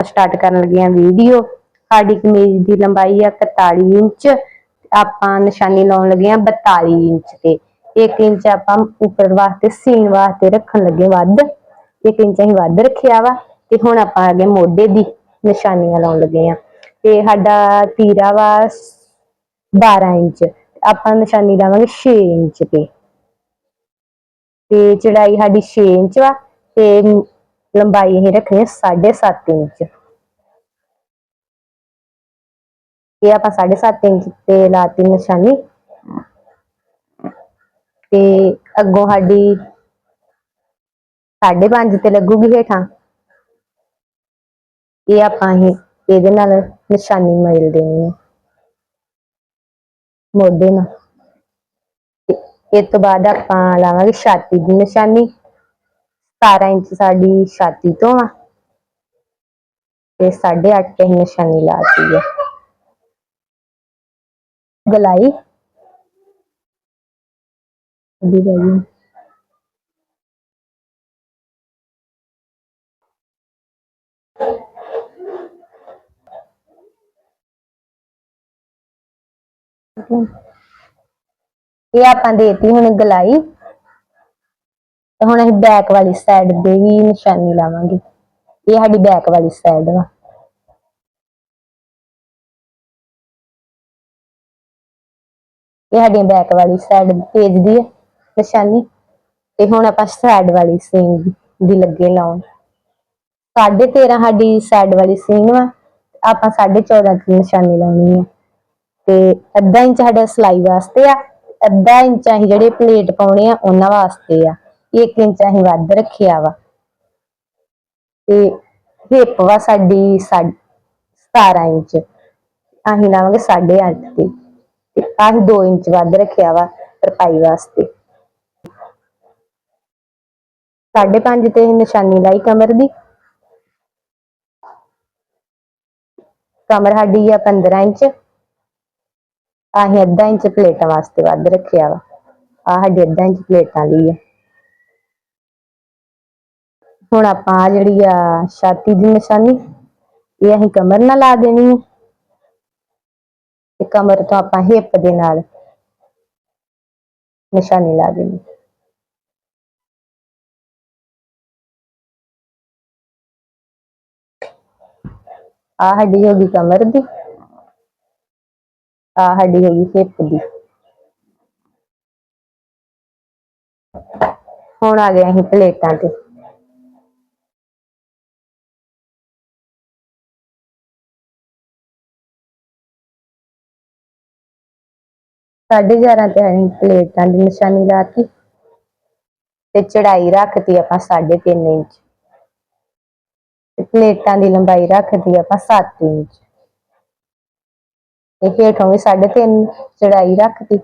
Start ਕਰਨ ਲੱਗੇ ਹਾਂ ਵੀਡੀਓ ਸਾਡੀ ਕਮੀਜ਼ ਦੀ ਲੰਬਾਈ ਆ 41 ਇੰਚ, ਆਪਾਂ ਨਿਸ਼ਾਨੀ ਲਾਉਣ ਲੱਗੇ ਹਾਂ 42 ਇੰਚ ਤੇ। 1 ਇੰਚ ਆਪਾਂ ਉੱਪਰ ਵਾਸਤੇ ਸੀਨ ਵਾਸਤੇ ਰੱਖਣ ਲੱਗੇ ਵੱਧ। 1 ਇੰਚ ਅਸੀਂ ਵੱਧ ਰੱਖਿਆ ਵਾ ਤੇ ਹੁਣ ਆਪਾਂ ਅੱਗੇ ਮੋਢੇ ਦੀ ਨਿਸ਼ਾਨੀਆਂ ਲਾਉਣ ਲੱਗੇ ਹਾਂ ਤੇ ਸਾਡਾ ਤੀਰਾ ਵਾ 12 ਇੰਚ, ਆਪਾਂ ਨਿਸ਼ਾਨੀ ਲਾਵਾਂਗੇ 6 ਇੰਚ ਤੇ। ਤੇ ਚੜਾਈ ਸਾਡੀ 6 ਇੰਚ ਵਾ ਤੇ ਲੰਬਾਈ ਇਹ ਰੱਖਣੀ 7.5 ਇੰਚ। ਇਹ ਆਪਾਂ 7.5 ਇੰਚ ਤੇ ਲਾਤੀ ਨਿਸ਼ਾਨੀ। ਤੇ ਅੱਗੋਂ ਸਾਡੀ 5.5 ਤੇ ਲੱਗੂਗੀ ਹੇਠਾਂ। ਇਹ ਆਪਾਂ ਹੀ ਇਹਦੇ ਨਾਲ ਨਿਸ਼ਾਨੀ ਮਿਲ ਦੇਣੀ ਹੈ। ਮੋਢੇ ਨਾਲ। ਤੇ ਇਹ ਤੋਂ ਬਾਅਦ ਆਪਾਂ ਲਾਵਾਂਗੇ ਛਾਤੀ ਦੀ ਨਿਸ਼ਾਨੀ। 17 ਇੰਚ ਸਾਡੀ ਛਾਤੀ ਤੋਂ ਆ। ਤੇ 8.5 ਤੇ ਅਸੀਂ ਨਿਸ਼ਾਨੀ ਲਾਤੀ ਹੈ ਗਲਾਈ। ਦੀ ਗਈ ਇਹ ਆਪਾਂ ਦੇਤੀ ਹੁਣ ਗਲਾਈ। ਤੇ ਹੁਣ ਅਸੀਂ ਬੈਕ ਵਾਲੀ ਸਾਈਡ ਦੇ ਵੀ ਨਿਸ਼ਾਨੀ ਲਾਵਾਂਗੇ। ਇਹ ਸਾਡੀ ਬੈਕ ਵਾਲੀ ਸਾਈਡ ਵਾ। ਇਹ ਸਾਡੀ ਬੈਕ ਵਾਲੀ ਸਾਈਡ ਪੇਜ ਦੀ ਹੈ ਨਿਸ਼ਾਨੀ। ਤੇ ਹੁਣ ਆਪਾਂ ਸਾਈਡ ਵਾਲੀ ਸੀਨ ਦੀ ਲੱਗੇ ਲਾਉਣ। 13.5 ਸਾਡੀ ਸਾਈਡ ਵਾਲੀ ਸੀਨ ਵਾ। ਆਪਾਂ 14.5 ਦੀ ਨਿਸ਼ਾਨੀ ਲਾਉਣੀ ਹੈ ਤੇ ਅੱਧਾ ਇੰਚ ਸਾਡਾ ਸਲਾਈ ਵਾਸਤੇ ਆ। ਅੱਧਾ ਇੰਚ ਅਸੀਂ ਜਿਹੜੇ ਪਲੇਟ ਪਾਉਣੇ ਆ, ਉਹਨਾਂ ਵਾਸਤੇ ਆ। 1 ਇੰਚ ਅਸੀਂ ਵੱਧ ਰੱਖਿਆ ਵਾ। ਤੇ ਹਿੱਪ ਵਾ ਸਾਡੀ 17 ਇੰਚ। ਅਸੀਂ ਲਾਵਾਂਗੇ 8.5 ਤੇ। ਤੇ ਅਸੀਂ 2 ਇੰਚ ਵੱਧ ਰੱਖਿਆ ਵਾ ਤਰਪਾਈ ਵਾਸਤੇ। 5.5 ਤੇ ਅਸੀਂ ਨਿਸ਼ਾਨੀ ਲਾਈ ਕਮਰ ਦੀ। ਕਮਰ ਸਾਡੀ ਆ 15 ਇੰਚ। ਅਸੀਂ ਅੱਧਾ ਇੰਚ ਪਲੇਟਾਂ ਵਾਸਤੇ ਵੱਧ ਰੱਖਿਆ ਵਾ। ਆਹ ਸਾਡੀ ਅੱਧਾ ਇੰਚ ਪਲੇਟਾਂ ਲਈ ਆ। ਹੁਣ ਆਪਾਂ ਆਹ ਜਿਹੜੀ ਆ ਛਾਤੀ ਦੀ ਨਿਸ਼ਾਨੀ, ਇਹ ਅਸੀਂ ਕਮਰ ਨਾਲ ਲਾ ਦੇਣੀ ਹੈ ਤੇ ਕਮਰ ਤੋਂ ਆਪਾਂ ਹਿੱਪ ਦੇ ਨਾਲ ਨਿਸ਼ਾਨੀ ਲਾ ਦੇਣੀ। ਆ ਸਾਡੀ ਹੋ ਗਈ ਕਮਰ ਦੀ ਆ ਸਾਡੀ ਹੋ ਗਈ ਹਿੱਪ ਦੀ। ਹੁਣ ਆ ਗਏ ਅਸੀਂ ਪਲੇਟਾਂ ਤੇ। ਸਾਢੇ 11 ਤੇ ਅਸੀਂ ਪਲੇਟਾਂ ਦੀ ਨਿਸ਼ਾਨੀ ਲਾਤੀ ਤੇ ਚੜਾਈ ਰੱਖਤੀ ਆਪਾਂ 3.5 ਇੰਚ। ਤੇ ਪਲੇਟਾਂ ਦੀ ਲੰਬਾਈ ਰੱਖਤੀ ਆਪਾਂ 7 ਇੰਚ। ਤੇ ਹੇਠੋਂ ਵੀ 3.5 ਚੜਾਈ ਰੱਖਤੀ।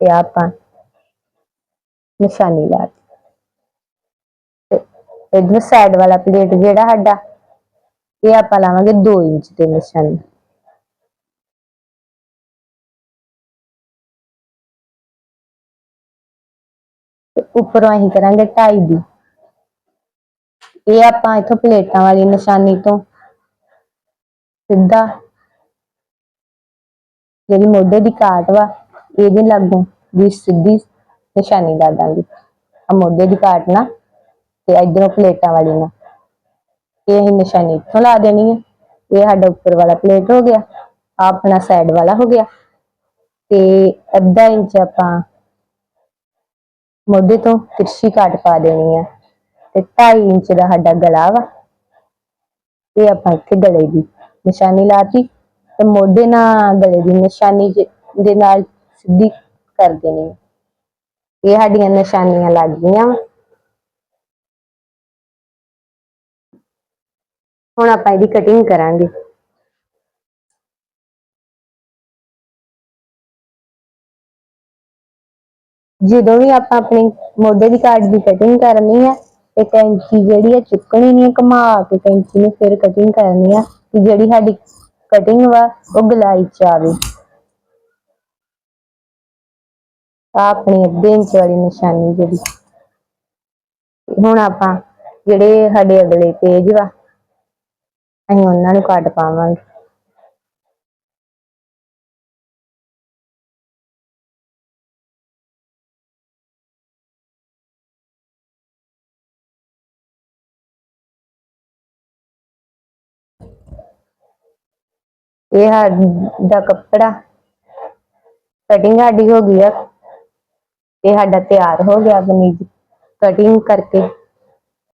ਤੇ ਆਪਾਂ ਨਿਸ਼ਾਨੀ ਲਾਤੀ। ਤੇ ਇਧਰ ਸਾਈਡ ਵਾਲਾ ਪਲੇਟ ਜਿਹੜਾ ਸਾਡਾ ਇਹ ਆਪਾਂ ਲਾਵਾਂਗੇ 2 ਇੰਚ ਦੇ ਨਿਸ਼ਾਨੀ। ਤੇ ਉੱਪਰੋਂ ਅਸੀਂ ਕਰਾਂਗੇ 2.5 ਦੀ। ਇਹ ਆਪਾਂ ਇਥੋਂ ਪਲੇਟਾਂ ਵਾਲੀ ਨਿਸ਼ਾਨੀ ਤੋਂ ਸਿੱਧਾ ਜਿਹੜੀ ਮੋਢੇ ਦੀ ਕਾਟ ਵਾ, ਇਹਦੇ ਲਾਗੋਂ ਦੀ ਸਿੱਧੀ ਨਿਸ਼ਾਨੀ ਲਾ ਦਾਂਗੇ। ਆ ਮੋਢੇ ਦੀ ਕਾਟ ਨਾ ਤੇ ਇਧਰੋਂ ਪਲੇਟਾਂ ਵਾਲੀ ਨਾਲ ਇਹ ਅਸੀਂ ਨਿਸ਼ਾਨੀ ਇੱਥੋਂ ਲਾ ਦੇਣੀ ਹੈ ਇਹ ਸਾਡਾ ਉੱਪਰ ਵਾਲਾ ਪਲੇਟ ਹੋ ਗਿਆ, ਆਹ ਆਪਣਾ ਸਾਈਡ ਵਾਲਾ ਹੋ ਗਿਆ। ਤੇ ਅੱਧਾ ਇੰਚ ਆਪਾਂ ਮੋਢੇ ਤੋਂ ਤਿਰਛੀ ਕਾਟ ਪਾ ਦੇਣੀ ਹੈ ਤੇ 2.5 ਇੰਚ ਦਾ ਸਾਡਾ ਗਲਾ ਵਾ। ਇਹ ਆਪਾਂ ਇੱਥੇ ਗਲੇ ਦੀ ਨਿਸ਼ਾਨੀ ਲਾਤੀ। ਤੇ ਮੋਢੇ ਨਾਲ ਗਲੇ ਦੀ ਨਿਸ਼ਾਨੀ ਜ- ਦੇ ਨਾਲ ਸਿੱਧੀ ਕਰ ਦੇਣੀ ਹੈ ਇਹ ਸਾਡੀਆਂ ਨਿਸ਼ਾਨੀਆਂ ਲੱਗ ਗਈਆਂ ਹੁਣ ਆਪਾਂ ਇਹਦੀ ਕਟਿੰਗ ਕਰਾਂਗੇ। ਜਦੋਂ ਵੀ ਆਪਾਂ ਆਪਣੀ ਮੋਢੇ ਦੀ ਕਾਟ ਦੀ ਕਟਿੰਗ ਕਰਨੀ ਹੈ ਤੇ ਕੈਂਚੀ ਜਿਹੜੀ ਹੈ ਚੁੱਕਣੀ ਨਹੀਂ ਘੁਮਾ ਕੇ ਕੈਂਚੀ ਨੂੰ ਫਿਰ ਕਟਿੰਗ ਕਰਨੀ ਆ ਕਿ ਜਿਹੜੀ ਸਾਡੀ ਕਟਿੰਗ ਵਾ, ਉਹ ਗਲਾਈ ਚ ਆਵੇ। ਆਪਣੀ ਅੱਧੇ ਇੰਚ ਵਾਲੀ ਨਿਸ਼ਾਨੀ ਜਿਹੜੀ। ਹੁਣ ਆਪਾਂ ਜਿਹੜੇ ਸਾਡੇ ਅਗਲੇ ਪੇਜ ਵਾ ਅਸੀਂ ਉਹਨਾਂ ਨੂੰ ਕੱਢ ਪਾਵਾਂਗੇ। ਇਹ ਸਾਡਾ ਕੱਪੜਾ ਕਟਿੰਗ ਸਾਡੀ ਹੋ ਗਈ ਆ। ਇਹ ਸਾਡਾ ਤਿਆਰ ਹੋ ਗਿਆ ਕਮੀਜ਼ ਕਟਿੰਗ ਕਰਕੇ।